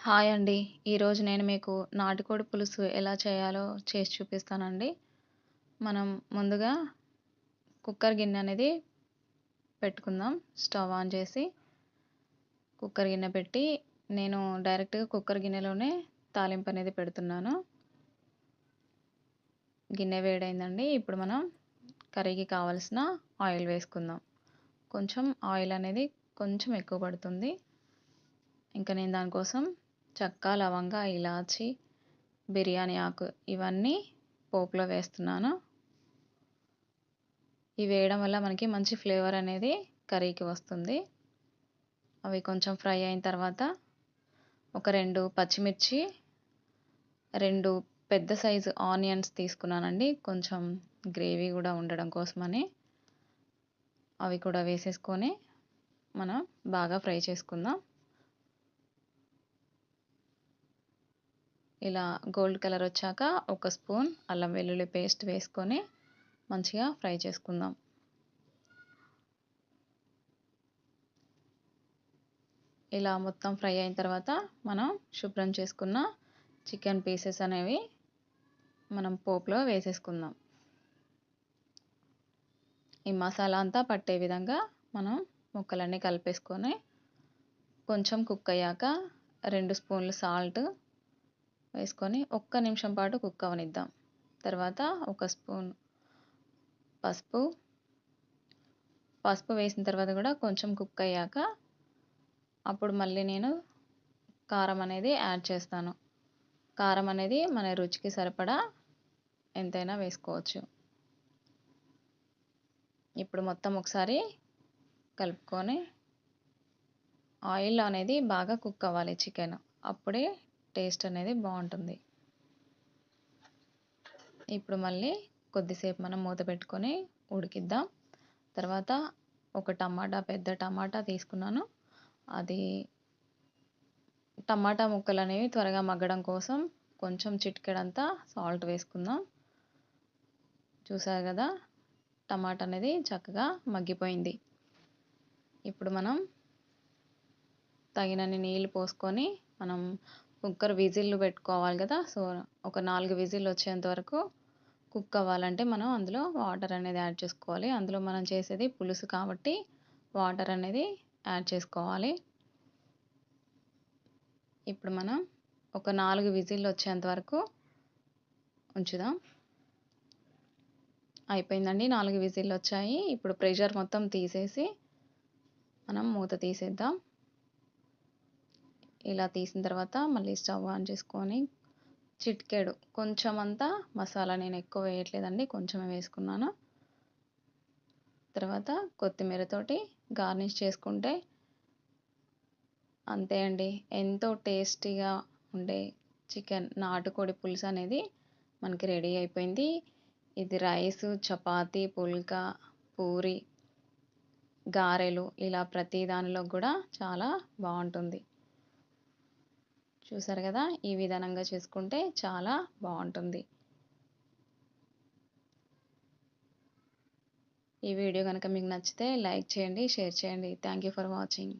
Hi అండి. ఈరోజు నేను మీకు నాటుకోడి పులుసు ఎలా చేయాలో చేసి చూపిస్తానండి. మనం ముందుగా కుక్కర్ గిన్నె అనేది పెట్టుకుందాం. స్టవ్ ఆన్ చేసి కుక్కర్ గిన్నె పెట్టి నేను డైరెక్ట్‌గా కుక్కర్ గిన్నెలోనే తాలింపు అనేది పెడుతున్నాను. గిన్నె వేడైందండి. ఇప్పుడు మనం కర్రీకి కావాల్సిన ఆయిల్ వేసుకుందాం. కొంచెం ఆయిల్ అనేది కొంచెం ఎక్కువ పడుతుంది. ఇంకా నేను దానికోసం చెక్క, లవంగ, ఇలాచి, బిర్యానీ ఆకు ఇవన్నీ పోపులో వేస్తున్నాను. ఇవి వేయడం వల్ల మనకి మంచి ఫ్లేవర్ అనేది కర్రీకి వస్తుంది. అవి కొంచెం ఫ్రై అయిన తర్వాత ఒక రెండు పచ్చిమిర్చి, రెండు పెద్ద సైజు ఆనియన్స్ తీసుకున్నానండి. కొంచెం గ్రేవీ కూడా ఉండడం కోసమని. అవి కూడా వేసేసుకొని మనం బాగా ఫ్రై చేసుకుందాం. ఇలా గోల్డ్ కలర్ వచ్చాక ఒక స్పూన్ అల్లం వెల్లుల్లి పేస్ట్ వేసుకొని మంచిగా ఫ్రై చేసుకుందాం. ఇలా మొత్తం ఫ్రై అయిన తర్వాత మనం శుభ్రం చేసుకున్న చికెన్ పీసెస్ అనేవి మనం పోపులో వేసేసుకుందాం. ఈ మసాలా అంతా పట్టే విధంగా మనం ముక్కలన్నీ కలిపేసుకొని కొంచెం కుక్ అయ్యాక రెండు స్పూన్లు సాల్ట్ వేసుకొని ఒక్క నిమిషం పాటు కుక్ అవనిద్దాం. తర్వాత ఒక స్పూన్ పసుపు పసుపు వేసిన తర్వాత కూడా కొంచెం కుక్ అయ్యాక అప్పుడు మళ్ళీ నేను కారం అనేది యాడ్ చేస్తాను. కారం అనేది మన రుచికి సరిపడా ఎంతైనా వేసుకోవచ్చు. ఇప్పుడు మొత్తం ఒకసారి కలుపుకొని ఆయిల్ అనేది బాగా కుక్ అవ్వాలి చికెన్. అప్పుడే టేస్ట్ అనేది బాగుంటుంది. ఇప్పుడు మళ్ళీ కొద్దిసేపు మనం మూత పెట్టుకొని ఉడికిద్దాం. తర్వాత ఒక టమాటా పెద్ద టమాటా తీసుకున్నాను. అది టమాటా ముక్కలు అనేవి త్వరగా మగ్గడం కోసం కొంచెం చిటికెడంతా సాల్ట్ వేసుకుందాం. చూసారు కదా టమాటా అనేది చక్కగా మగ్గిపోయింది. ఇప్పుడు మనం తగినన్ని నీళ్ళు పోసుకొని మనం కుక్కర్ విజిల్లు పెట్టుకోవాలి కదా! సో, ఒక నాలుగు విజిల్లు వచ్చేంత వరకు కుక్ అవ్వాలంటే మనం అందులో వాటర్ అనేది యాడ్ చేసుకోవాలి. అందులో మనం చేసేది పులుసు కాబట్టి వాటర్ అనేది యాడ్ చేసుకోవాలి. ఇప్పుడు మనం ఒక నాలుగు విజిల్లు వచ్చేంత వరకు ఉంచుదాం. అయిపోయిందండి. నాలుగు విజిల్లు వచ్చాయి. ఇప్పుడు ప్రెషర్ మొత్తం తీసేసి మనం మూత తీసేద్దాం. ఇలా తీసిన తర్వాత మళ్ళీ స్టవ్ ఆన్ చేసుకొని చిటికెడు కొంచెం అంతా మసాలా నేను ఎక్కువ వేయట్లేదండి. కొంచెమే వేసుకున్నాను. తర్వాత కొత్తిమీరతోటి గార్నిష్ చేసుకుంటే అంతే అండి. ఎంతో టేస్టీగా ఉండే చికెన్ నాటుకోడి పులుసు అనేది మనకి రెడీ అయిపోయింది. ఇది రైసు, చపాతీ, పుల్కా, పూరి, గారెలు ఇలా ప్రతి దానిలో కూడా చాలా బాగుంటుంది. చూసారు కదా! ఈ విధానంగా చేసుకుంటే చాలా బాగుంటుంది. ఈ వీడియో కనుక మీకు నచ్చితే లైక్ చేయండి, షేర్ చేయండి. Thank you for watching.